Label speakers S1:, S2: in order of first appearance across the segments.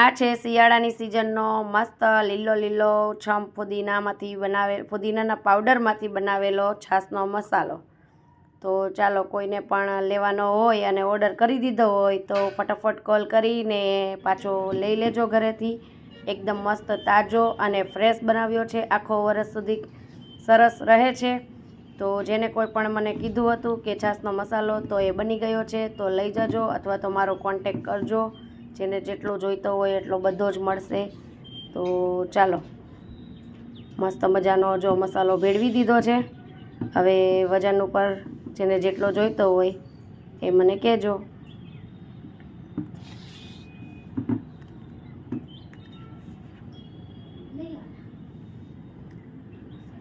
S1: આ છે શિયાળાની સિઝનનો મસ્ત લીલો લીલો છમ ફુદીનામાંથી બનાવે, ફુદીનાના પાવડરમાંથી બનાવેલો છાશનો મસાલો. તો ચાલો કોઈને પણ લેવાનો હોય અને ઓર્ડર કરી દીધો હોય તો ફટાફટ કોલ કરીને પાછો લઈ લેજો ઘરેથી. એકદમ મસ્ત તાજો અને ફ્રેશ બનાવ્યો છે. આખો વર્ષ સુધી સરસ રહે છે. તો જેને કોઈ પણ મને કીધું હતું કે છાશનો મસાલો તો એ બની ગયો છે, તો લઈ જજો અથવા તો મારો કોન્ટેક કરજો. જેને જેટલો જોઈતો હોય એટલો બધો જ મળશે. તો ચાલો, મસ્ત મજાનો જો મસાલો ભેળવી દીધો છે. હવે વજન ઉપર જેને જેટલો જોઈતો હોય એ મને કહેજો.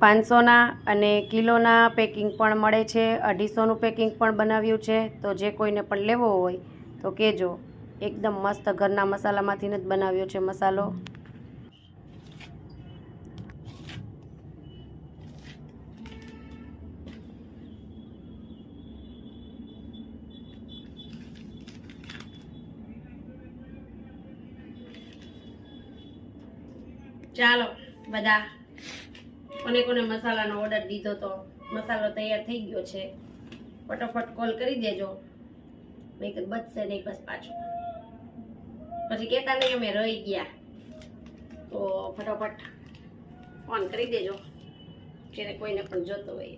S1: પાંચસોના અને કિલોના પેકિંગ પણ મળે છે. અઢીસોનું પેકિંગ પણ બનાવ્યું છે. તો જે કોઈને પણ લેવો હોય તો કહેજો. એકદમ મસ્ત ઘરના મસાલામાંથી જ બનાવ્યો છે મસાલો. ચાલો, બધા કોને કોને મસાલાનો ઓર્ડર દીધો તો મસાલો તૈયાર થઈ ગયો છે. ફટાફટ કોલ કરી દેજો. કીધું બચશે નહીં બસ પાછું. પછી કહેતા નહીં, અમે રહી ગયા. તો ફટાફટ ફોન કરી દેજો. જેને કોઈને પણ જોતો હોય.